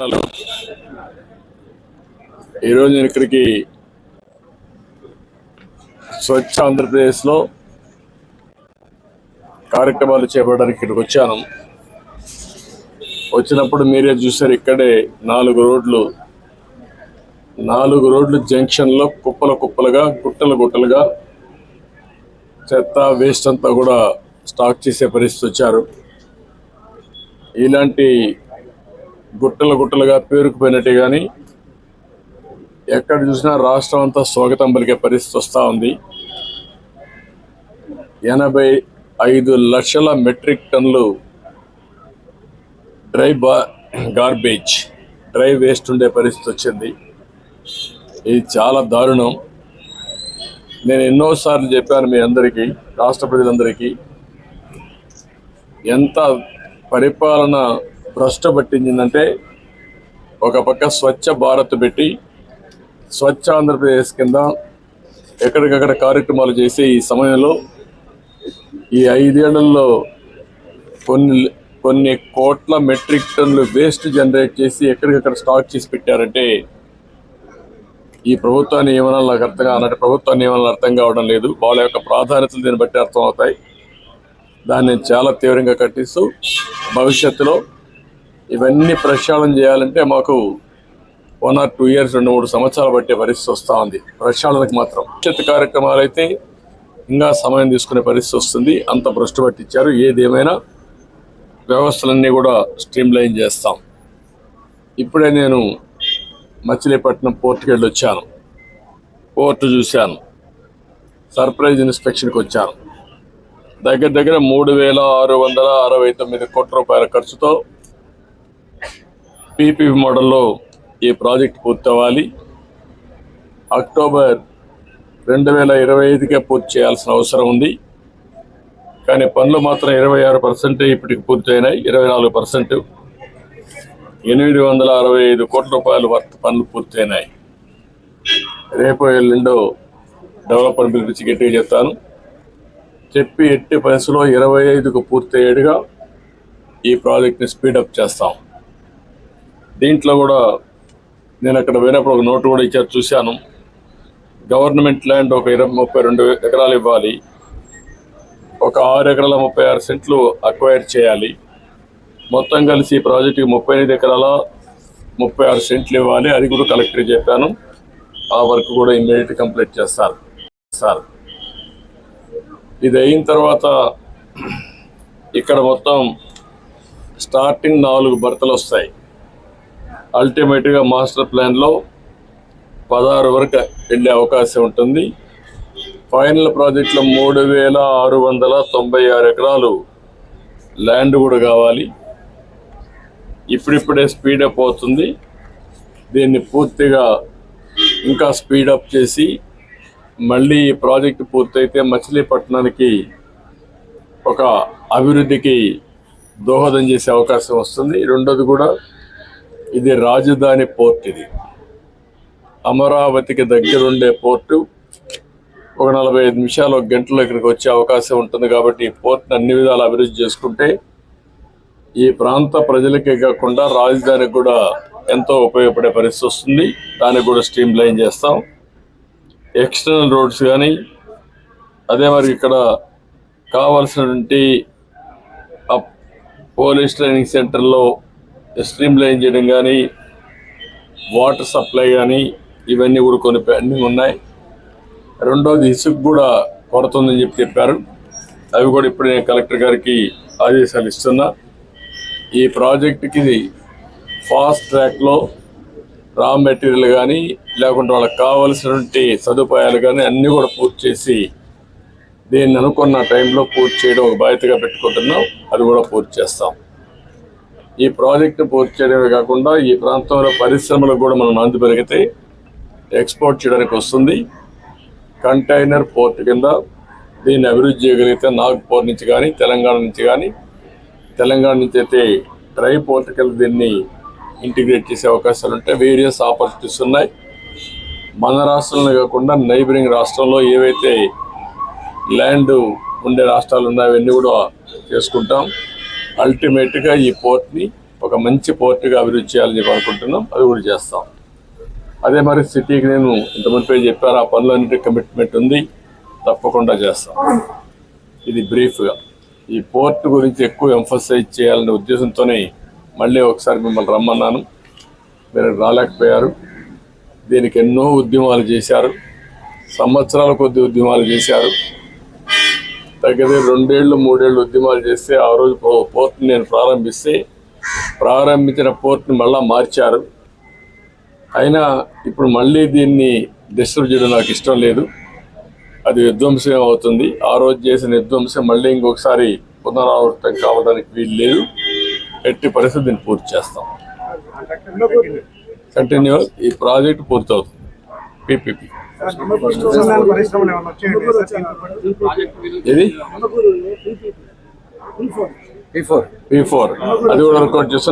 Hello ఈరోజు నేను ఇక్కడికి స్వచ్ఛ ఆంధ్రప్రదేశ్లో కార్యక్రమాలు చేపట్టడానికి ఇక్కడికి వచ్చాను. వచ్చినప్పుడు మీరే చూసారు ఇక్కడే నాలుగు రోడ్లు. నాలుగు రోడ్లు జంక్షన్లో కుప్పల కుప్పలుగా గుట్టలు గుట్టలుగా చెత్త వేస్ట్ అంతా కూడా స్టాక్ చేసే పరిస్థితి వచ్చారు. ఇలాంటి గుట్టలు గుట్టలుగా పేరుకుపోయినట్టే కానీ ఎక్కడ చూసినా రాష్ట్రం అంతా స్వాగతం పలికే పరిస్థితి వస్తూ ఉంది. ఎనభై ఐదు లక్షల మెట్రిక్ టన్లు డ్రై బా గార్బేజ్ డ్రై వేస్ట్ ఉండే పరిస్థితి వచ్చింది. ఇది చాలా దారుణం. నేను ఎన్నోసార్లు చెప్పాను మీ అందరికీ రాష్ట్ర ప్రజలందరికీ ఎంత పరిపాలన భ్రష్ట పట్టించిందంటే ఒక పక్క స్వచ్ఛ భారత్ పెట్టి స్వచ్ఛ ఆంధ్రప్రదేశ్ కింద ఎక్కడికక్కడ కార్యక్రమాలు చేసే ఈ సమయంలో ఈ ఐదేళ్ళలో కొన్ని కొన్ని కోట్ల మెట్రిక్ టన్నులు వేస్ట్ జనరేట్ చేసి ఎక్కడికక్కడ స్టాక్ చేసి పెట్టారంటే ఈ ప్రభుత్వాన్ని ఏమన్నా నాకు అర్థం కావాలంటే ప్రభుత్వ నియమనాలు అర్థం కావడం లేదు. వాళ్ళ యొక్క ప్రాధాన్యతలు దీన్ని బట్టి అర్థం అవుతాయి దాన్ని చాలా తీవ్రంగా కట్టిస్తూ భవిష్యత్తులో ఇవన్నీ ప్రక్షాళన చేయాలంటే మాకు వన్ ఆర్ టూ ఇయర్స్ రెండు మూడు సంవత్సరాలు పట్టే పరిస్థితి వస్తూ ఉంది. ప్రక్షాళనకు మాత్రం. భవిష్యత్తు కార్యక్రమాలు అయితే ఇంకా సమయం తీసుకునే పరిస్థితి వస్తుంది. అంత భ్రష్టు పట్టించారు. ఏదేమైనా వ్యవస్థలన్నీ కూడా స్ట్రీమ్ లైన్ చేస్తాం. ఇప్పుడే నేను మచిలీపట్నం పోర్టుకి వెళ్ళి వచ్చాను. పోర్టు చూశాను. సర్ప్రైజ్ ఇన్స్పెక్షన్కి వచ్చాను. దగ్గర దగ్గర మూడు వేల ఆరు వందల అరవై తొమ్మిది కోట్ల రూపాయల ఖర్చుతో పీపీపీ మోడల్లో ఈ ప్రాజెక్ట్ పూర్తవ్వాలి. అక్టోబర్ రెండు వేల ఇరవై ఐదుకే పూర్తి చేయాల్సిన అవసరం ఉంది. కానీ పనులు మాత్రం ఇరవై ఆరు పర్సెంట్ ఇప్పటికి పూర్తయినాయి. ఇరవై నాలుగు పర్సెంట్. ఎనిమిది వందల అరవై ఐదు కోట్ల రూపాయలు వర్త్ పనులు పూర్తయినాయి. రేపు ఎల్లుండో డెవలపర్ పిలిపించి గట్టిగా చెప్తాను. చెప్పి ఎట్టి పరిస్థితుల్లో ఇరవై ఐదుకు పూర్తయ్యేట్టుగా ఈ ప్రాజెక్ట్ని స్పీడప్ చేస్తాం. దీంట్లో కూడా నేను అక్కడ పోయినప్పుడు ఒక నోటు కూడా ఇచ్చారు చూశాను. గవర్నమెంట్ ల్యాండ్ ఒక ఇరవై ముప్పై రెండు ఎకరాలు ఇవ్వాలి. ఒక ఆరు ఎకరాల ముప్పై ఆరు సెంట్లు అక్వైర్ చేయాలి. మొత్తం కలిసి ఈ ప్రాజెక్టుకి ముప్పై ఐదు ఎకరాల ముప్పై ఆరు సెంట్లు ఇవ్వాలి అది కూడా కలెక్టర్ చెప్పాను. ఆ వర్క్ కూడా ఇమ్మీడియట్ కంప్లీట్ చేస్తారు సార్. ఇది అయిన తర్వాత ఇక్కడ మొత్తం స్టార్టింగ్ నాలుగు భర్తలు వస్తాయి. అల్టిమేట్గా మాస్టర్ ప్లాన్లో పదహారు వరకు వెళ్ళే అవకాశం ఉంటుంది. ఫైనల్ ప్రాజెక్టులో మూడు వేల ఆరు వందల తొంభై ఆరు ఎకరాలు ల్యాండ్ కూడా కావాలి. ఇప్పుడిప్పుడే స్పీడప్ అవుతుంది. దీన్ని పూర్తిగా ఇంకా స్పీడప్ చేసి మళ్ళీ ఈ ప్రాజెక్టు పూర్తయితే మచిలీపట్నానికి ఒక అభివృద్ధికి దోహదం చేసే అవకాశం వస్తుంది. రెండోది కూడా ఇది రాజధాని పోర్ట్ ఇది. అమరావతికి దగ్గరుండే పోర్టు ఒక నలభై ఐదు నిమిషాలు ఒక గంటలో ఇక్కడికి వచ్చే అవకాశం ఉంటుంది కాబట్టి ఈ పోర్ట్ని అన్ని విధాలు అభివృద్ధి చేసుకుంటే ఈ ప్రాంత ప్రజలకే కాకుండా రాజధానికి కూడా ఎంతో ఉపయోగపడే పరిస్థితి వస్తుంది. దానికి కూడా స్ట్రీమ్ లైన్ చేస్తాం. ఎక్స్టర్నల్ రోడ్స్ కానీ అదే మరి ఇక్కడ కావాల్సినటువంటి పోలీస్ ట్రైనింగ్ సెంటర్లో స్ట్రీమ్ లైన్ చేయడం కానీ వాటర్ సప్లై కానీ ఇవన్నీ కూడా కొన్ని పెండింగ్ ఉన్నాయి. రెండోది ఇసుక కూడా కొరత ఉందని చెప్పి చెప్పారు. అవి కూడా ఇప్పుడు నేను కలెక్టర్ గారికి ఆదేశాలు ఇస్తున్నా. ఈ ప్రాజెక్టుకి ఫాస్ట్ ట్రాక్లో రా మెటీరియల్ కానీ లేకుంటే వాళ్ళకి కావాల్సినటువంటి సదుపాయాలు కానీ అన్నీ కూడా పూర్తి చేసి దీన్ని అనుకున్న టైంలో పూర్తి చేయడం ఒక బాధ్యతగా పెట్టుకుంటున్నాం. అది కూడా పూర్తి చేస్తాం. ఈ ప్రాజెక్టు పూర్తి చేయడమే కాకుండా ఈ ప్రాంతంలో పరిశ్రమలకు కూడా మనం నాంది పెరిగితే ఎక్స్పోర్ట్ చేయడానికి వస్తుంది. కంటైనర్ పోర్ట్ కింద దీన్ని అభివృద్ధి చేయగలిగితే నాగ్పూర్ నుంచి కానీ తెలంగాణ నుంచి కానీ తెలంగాణ నుంచి అయితే డ్రై పోర్ట్ కింద దీన్ని ఇంటిగ్రేట్ చేసే అవకాశాలు ఉంటాయి వేరియస్ ఆపర్చునిటీస్ ఉన్నాయి. మన రాష్ట్రంలో కాకుండా నైబరింగ్ రాష్ట్రంలో ఏవైతే ల్యాండ్ ఉండే రాష్ట్రాలు ఉన్నాయో అవన్నీ కూడా చేసుకుంటాం. అల్టిమేట్గా ఈ పోర్ట్ని ఒక మంచి పోర్టుగా అభివృద్ధి చేయాలని చెప్పి అనుకుంటున్నాం. అది కూడా చేస్తాం. అదే మరి సిటీకి నేను ఇంతమంది చెప్పారు ఆ పనులన్నిటి కమిట్మెంట్ ఉంది. తప్పకుండా చేస్తాం. ఇది బ్రీఫ్గా ఈ పోర్ట్ గురించి ఎక్కువ ఎంఫసైజ్ చేయాలనే ఉద్దేశంతోనే మళ్ళీ ఒకసారి మిమ్మల్ని రమ్మన్నాను. మీరు రాలేకపోయారు. దీనికి ఎన్నో ఉద్యమాలు చేశారు. సంవత్సరాల కొద్ది ఉద్యమాలు చేశారు. తగ్గదే రెండేళ్ళు మూడేళ్ళు ఉద్యమాలు చేస్తే ఆ రోజు పోర్ట్ని నేను ప్రారంభిస్తే ప్రారంభించిన పోర్ట్ని మళ్ళా మార్చారు. అయినా ఇప్పుడు మళ్ళీ దీన్ని డిస్టర్బ్ చేయడం నాకు ఇష్టం లేదు. అది విధ్వంసం అవుతుంది. ఆ రోజు చేసిన విధ్వంసం మళ్ళీ ఇంకొకసారి పునరావృతం కావడానికి వీలు లేదు. ఎట్టి పరిస్థితి దీన్ని పూర్తి చేస్తాం. కంటిన్యూ ఈ ప్రాజెక్ట్ పూర్తవుతుంది. పిపిపి. P four. అది కూడా వర్కౌట్ చేస్తాం